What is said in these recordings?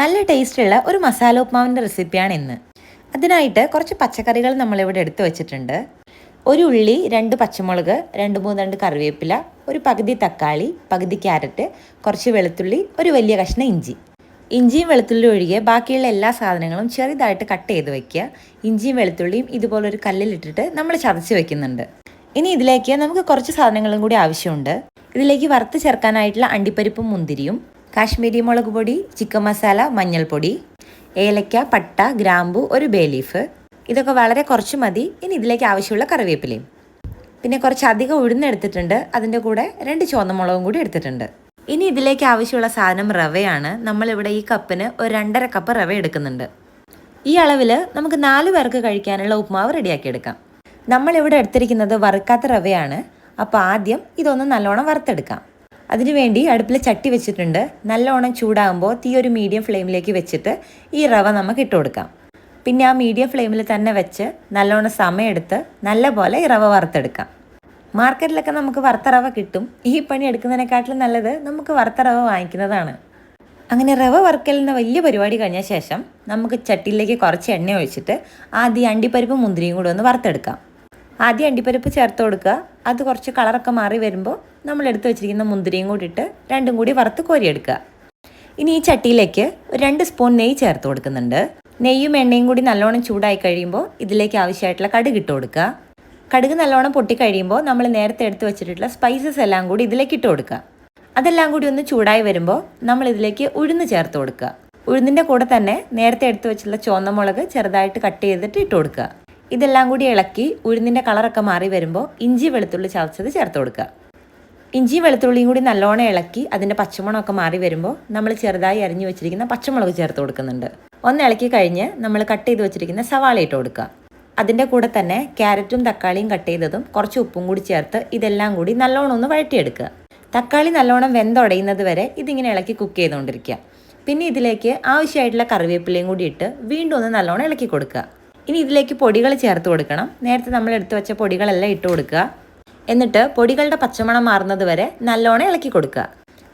നല്ല ടേസ്റ്റുള്ള ഒരു മസാല ഉപ്മാവിന്റെ റെസിപ്പിയാണ് ഇന്ന്. അതിനായിട്ട് കുറച്ച് പച്ചക്കറികൾ നമ്മളിവിടെ എടുത്തു വെച്ചിട്ടുണ്ട്. ഒരു ഉള്ളി രണ്ട് പച്ചമുളക് രണ്ട് മൂന്ന് രണ്ട് കറിവേപ്പില ഒരു പകുതി തക്കാളി പകുതി ക്യാരറ്റ് കുറച്ച് വെളുത്തുള്ളി ഒരു വലിയ കഷ്ണം ഇഞ്ചി. ഇഞ്ചിയും വെളുത്തുള്ളിയും ഒഴികെ ബാക്കിയുള്ള എല്ലാ സാധനങ്ങളും ചെറുതായിട്ട് കട്ട് ചെയ്ത് വെക്കുക. ഇഞ്ചിയും വെളുത്തുള്ളിയും ഇതുപോലൊരു കല്ലിലിട്ടിട്ട് നമ്മൾ ചതച്ച് വെക്കുന്നുണ്ട്. ഇനി ഇതിലേക്ക് നമുക്ക് കുറച്ച് സാധനങ്ങളും കൂടി ആവശ്യമുണ്ട്. ഇതിലേക്ക് വറുത്ത് ചേർക്കാനായിട്ടുള്ള അണ്ടിപ്പരിപ്പും മുന്തിരിയും കാശ്മീരി മുളക് പൊടി ചിക്കൻ മസാല മഞ്ഞൾപ്പൊടി ഏലക്ക പട്ട ഗ്രാമ്പു ഒരു ബേ ലീഫ് ഇതൊക്കെ വളരെ കുറച്ച് മതി. ഇനി ഇതിലേക്ക് ആവശ്യമുള്ള കറിവേപ്പിലയും. പിന്നെ കുറച്ച് അധികം ഉഴുന്നെടുത്തിട്ടുണ്ട് അതിന്റെ കൂടെ രണ്ട് ചുവന്ന മുളകും കൂടി എടുത്തിട്ടുണ്ട്. ഇനി ഇതിലേക്ക് ആവശ്യമുള്ള സാധനം റവയാണ്. നമ്മളിവിടെ ഈ കപ്പിന് ഒരു രണ്ടര കപ്പ് റവ എടുക്കുന്നുണ്ട്. ഈ അളവിൽ നമുക്ക് നാല് പേർക്ക് കഴിക്കാനുള്ള ഉപ്മാവ് റെഡിയാക്കി എടുക്കാം. നമ്മളിവിടെ എടുത്തിരിക്കുന്നത് വറുക്കാത്ത റവയാണ്. അപ്പോൾ ആദ്യം ഇതൊന്ന് നല്ലോണം വറുത്തെടുക്കാം. അതിനുവേണ്ടി അടുപ്പിൽ ചട്ടി വെച്ചിട്ടുണ്ട്. നല്ലോണം ചൂടാകുമ്പോൾ തീ ഒരു മീഡിയം ഫ്ലെയിമിലേക്ക് വെച്ചിട്ട് ഈ റവ നമുക്ക് ഇട്ട് കൊടുക്കാം. പിന്നെ ആ മീഡിയം ഫ്ലെയിമിൽ തന്നെ വെച്ച് നല്ലോണം സമയമെടുത്ത് നല്ല പോലെ ഈ റവ വറുത്തെടുക്കാം. മാർക്കറ്റിലൊക്കെ നമുക്ക് വറുത്ത റവ കിട്ടും. ഈ പണി എടുക്കുന്നതിനെക്കാട്ടിലും നല്ലത് നമുക്ക് വറുത്ത റവ വാങ്ങിക്കുന്നതാണ്. അങ്ങനെ റവ വറുക്കലിന് വലിയ പരിപാടി കഴിഞ്ഞ ശേഷം നമുക്ക് ചട്ടിയിലേക്ക് കുറച്ച് എണ്ണ ഒഴിച്ചിട്ട് ആദ്യം അണ്ടിപ്പരിപ്പ് മുന്തിരിയും കൂടെ ഒന്ന് വറുത്തെടുക്കാം. ആദ്യം അണ്ടിപ്പരിപ്പ് ചേർത്ത് കൊടുക്കുക. അത് കുറച്ച് കളറൊക്കെ മാറി വരുമ്പോൾ നമ്മൾ എടുത്ത് വെച്ചിരിക്കുന്ന മുന്തിരിയും കൂടി ഇട്ട് രണ്ടും കൂടി വറുത്ത് കോരിയെടുക്കുക. ഇനി ഈ ചട്ടിയിലേക്ക് രണ്ട് സ്പൂൺ നെയ്യ് ചേർത്ത് കൊടുക്കുന്നുണ്ട്. നെയ്യും എണ്ണയും കൂടി നല്ലോണം ചൂടായി കഴിയുമ്പോൾ ഇതിലേക്ക് ആവശ്യമായിട്ടുള്ള കടുക് ഇട്ട് കൊടുക്കുക. കടുക് നല്ലോണം പൊട്ടി കഴിയുമ്പോൾ നമ്മൾ നേരത്തെ എടുത്ത് വെച്ചിട്ടുള്ള സ്പൈസസ് എല്ലാം കൂടി ഇതിലേക്ക് ഇട്ട് കൊടുക്കുക. അതെല്ലാം കൂടി ഒന്ന് ചൂടായി വരുമ്പോൾ നമ്മൾ ഇതിലേക്ക് ഉഴുന്ന് ചേർത്ത് കൊടുക്കുക. ഉഴുന്നിന്റെ കൂടെ തന്നെ നേരത്തെ എടുത്ത് വെച്ചിട്ടുള്ള ചുവന്ന മുളക് ചെറുതായിട്ട് കട്ട് ചെയ്തിട്ട് ഇട്ട് കൊടുക്കുക. ഇതെല്ലാം കൂടി ഇളക്കി ഉഴുന്നിന്റെ കളറൊക്കെ മാറി വരുമ്പോൾ ഇഞ്ചി വെളുത്തുള്ളി ചതച്ചത് ചേർത്ത് കൊടുക്കുക. ഇഞ്ചി വെളുത്തുള്ളിയും കൂടി നല്ലോണം ഇളക്കി അതിന്റെ പച്ചമുളകൊക്കെ മാറി വരുമ്പോൾ നമ്മൾ ചെറുതായി അരിഞ്ഞു വെച്ചിരിക്കുന്ന പച്ചമുളക് ചേർത്ത് കൊടുക്കുന്നുണ്ട്. ഒന്ന് ഇളക്കി കഴിഞ്ഞ് നമ്മൾ കട്ട് ചെയ്ത് വെച്ചിരിക്കുന്ന സവാള ഇട്ട് കൊടുക്കുക. അതിന്റെ കൂടെ തന്നെ ക്യാരറ്റും തക്കാളിയും കട്ട് ചെയ്തതും കുറച്ച് ഉപ്പും കൂടി ചേർത്ത് ഇതെല്ലാം കൂടി നല്ലോണം ഒന്ന് വഴറ്റിയെടുക്കുക. തക്കാളി നല്ലോണം വെന്തുടയുന്നത് വരെ ഇതിങ്ങനെ ഇളക്കി കുക്ക് ചെയ്തുകൊണ്ടിരിക്കുക. പിന്നെ ഇതിലേക്ക് ആവശ്യമായിട്ടുള്ള കറിവേപ്പിലയും കൂടി ഇട്ട് വീണ്ടും ഒന്ന് നല്ലോണം ഇളക്കി കൊടുക്കുക. ഇനി ഇതിലേക്ക് പൊടികൾ ചേർത്ത് കൊടുക്കണം. നേരത്തെ നമ്മൾ എടുത്തു വെച്ച പൊടികളെല്ലാം ഇട്ട് കൊടുക്കുക. എന്നിട്ട് പൊടികളുടെ പച്ചമണം മാറുന്നത് വരെ നല്ലോണം ഇളക്കി കൊടുക്കുക.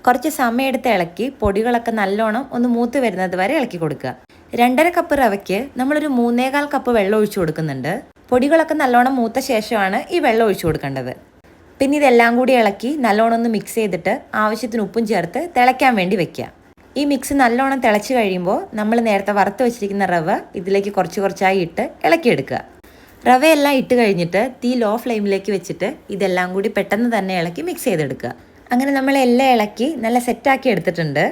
കുറച്ച് സമയമെടുത്ത് ഇളക്കി പൊടികളൊക്കെ നല്ലോണം ഒന്ന് മൂത്ത് വരുന്നത് വരെ ഇളക്കി കൊടുക്കുക. രണ്ടര കപ്പ് റവയ്ക്ക് നമ്മളൊരു മൂന്നേകാൽ കപ്പ് വെള്ളം ഒഴിച്ചു കൊടുക്കുന്നുണ്ട്. പൊടികളൊക്കെ നല്ലോണം മൂത്ത ശേഷമാണ് ഈ വെള്ളം ഒഴിച്ചു കൊടുക്കേണ്ടത്. പിന്നെ ഇതെല്ലാം കൂടി ഇളക്കി നല്ലോണം ഒന്ന് മിക്സ് ചെയ്തിട്ട് ആവശ്യത്തിന് ഉപ്പും ചേർത്ത് തിളയ്ക്കാൻ വേണ്ടി വെക്കുക. ഈ മിക്സ് നല്ലോണം തിളച്ച് കഴിയുമ്പോൾ നമ്മൾ നേരത്തെ വറുത്ത് വെച്ചിരിക്കുന്ന റവ ഇതിലേക്ക് കുറച്ച് കുറച്ചായി ഇട്ട് ഇളക്കിയെടുക്കുക. റവയെല്ലാം ഇട്ട് കഴിഞ്ഞിട്ട് തീ ലോ ഫ്ലെയിമിലേക്ക് വെച്ചിട്ട് ഇതെല്ലാം കൂടി പെട്ടെന്ന് തന്നെ ഇളക്കി മിക്സ് ചെയ്തെടുക്കുക. അങ്ങനെ നമ്മൾ എല്ലാം ഇളക്കി നല്ല സെറ്റാക്കി എടുത്തിട്ടുണ്ട്.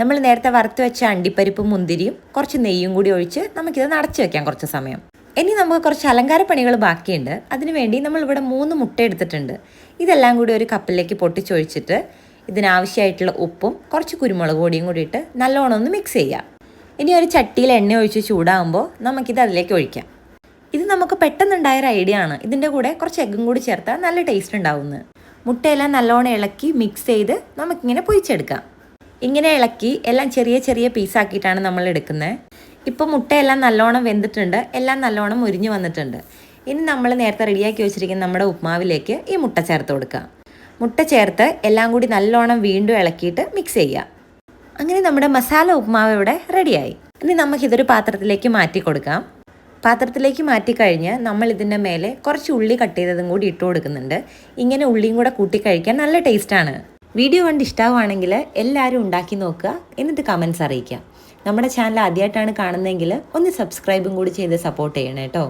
നമ്മൾ നേരത്തെ വറുത്ത് വെച്ച അണ്ടിപ്പരിപ്പും മുന്തിരിയും കുറച്ച് നെയ്യും കൂടി ഒഴിച്ച് നമുക്കിത് നടച്ചു വെക്കാം കുറച്ച് സമയം. ഇനി നമുക്ക് കുറച്ച് അലങ്കാര പണികൾ ബാക്കിയുണ്ട്. അതിനുവേണ്ടി നമ്മൾ ഇവിടെ മൂന്ന് മുട്ട എടുത്തിട്ടുണ്ട്. ഇതെല്ലാം കൂടി ഒരു കപ്പിലേക്ക് പൊട്ടിച്ചൊഴിച്ചിട്ട് ഇതിനാവശ്യമായിട്ടുള്ള ഉപ്പും കുറച്ച് കുരുമുളക് പൊടിയും കൂടി ഇട്ട് നല്ലോണം ഒന്ന് മിക്സ് ചെയ്യാം. ഇനി ഒരു ചട്ടിയിൽ എണ്ണ ഒഴിച്ച് ചൂടാകുമ്പോൾ നമുക്കിത് അതിലേക്ക് ഒഴിക്കാം. ഇത് നമുക്ക് പെട്ടെന്നുണ്ടായ ഒരു ഐഡിയ ആണ്. ഇതിന്റെ കൂടെ കുറച്ച് എഗ്ഗും കൂടി ചേർത്താൽ നല്ല ടേസ്റ്റ് ഉണ്ടാവുന്നത്. മുട്ടയെല്ലാം നല്ലോണം ഇളക്കി മിക്സ് ചെയ്ത് നമുക്കിങ്ങനെ പൊരിച്ചെടുക്കാം. ഇങ്ങനെ ഇളക്കി എല്ലാം ചെറിയ ചെറിയ പീസാക്കിയിട്ടാണ് നമ്മൾ എടുക്കുന്നത്. ഇപ്പോൾ മുട്ടയെല്ലാം നല്ലോണം വെന്തിട്ടുണ്ട്. എല്ലാം നല്ലോണം മുരിഞ്ഞു വന്നിട്ടുണ്ട്. ഇനി നമ്മൾ നേരത്തെ റെഡിയാക്കി വെച്ചിരിക്കുന്ന നമ്മുടെ ഉപ്മാവിലേക്ക് ഈ മുട്ട ചേർത്ത് കൊടുക്കാം. മുട്ട ചേർത്ത് എല്ലാം കൂടി നല്ലോണം വീണ്ടും ഇളക്കിയിട്ട് മിക്സ് ചെയ്യുക. അങ്ങനെ നമ്മുടെ മസാല ഉപ്മാവ് ഇവിടെ റെഡിയായി ഇനി നമുക്കിതൊരു പാത്രത്തിലേക്ക് മാറ്റി കൊടുക്കാം. പാത്രത്തിലേക്ക് മാറ്റി കഴിഞ്ഞ് നമ്മൾ ഇതിന്റെ മേലെ കുറച്ച് ഉള്ളി കട്ട് ചെയ്തതും കൂടി ഇട്ട് കൊടുക്കുന്നുണ്ട്. ഇങ്ങനെ ഉള്ളിയും കൂടെ കൂട്ടി കഴിക്കാൻ നല്ല ടേസ്റ്റാണ് വീഡിയോ കണ്ട് ഇഷ്ടമാണെങ്കിൽ എല്ലാവരും ഉണ്ടാക്കി നോക്കുക. എന്നിട്ട് കമൻസ് അറിയിക്കുക. നമ്മുടെ ചാനൽ ആദ്യമായിട്ടാണ് കാണുന്നതെങ്കിൽ ഒന്ന് സബ്സ്ക്രൈബും കൂടി ചെയ്ത് സപ്പോർട്ട് ചെയ്യണം കേട്ടോ